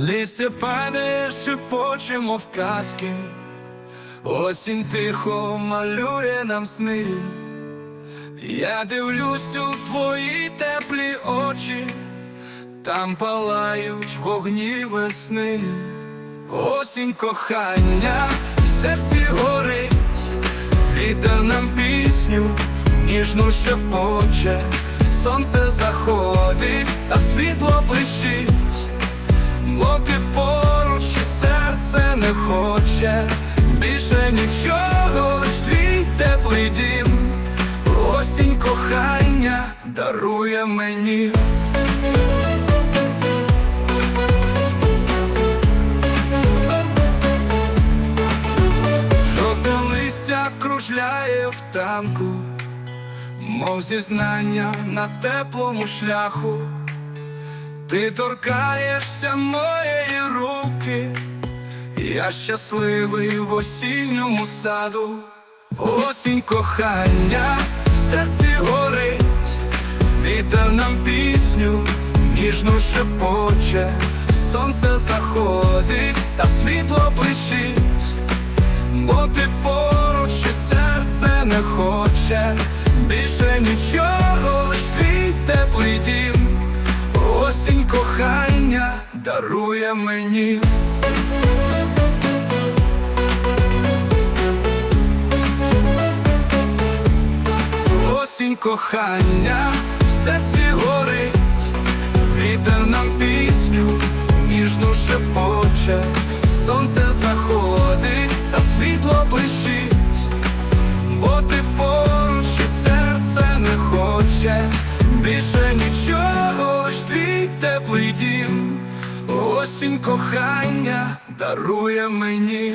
Листя падає, шепоче, мов казки, осінь тихо малює нам сни. Я дивлюсь у твої теплі очі, там палають вогні весни, осінь кохання, в серці горить, вітер нам пісню, ніжну шепоче, сонце заходить, а світло хоче, більше нічого, лиш твій теплий дім, осінь кохання дарує мені. Жовте листя кружляє в танку, мов зізнання на теплому шляху. Ти торкаєшся моєї руки, я щасливий в осінньому саду, осінь кохання, в серці горить, вітер нам пісню, ніжну шепоче, сонце заходить, та світло блищить, бо ти поруч і серце не хоче, більше нічого, лиш твій теплий дім. Осінь кохання дарує мені. Кохання, серці горить, вітер нам пісню, ніжну шепоче, сонце заходить, та світло блищить, бо ти поруч і серце не хоче, більше нічого, лиш твій теплий дім, осінь кохання дарує мені.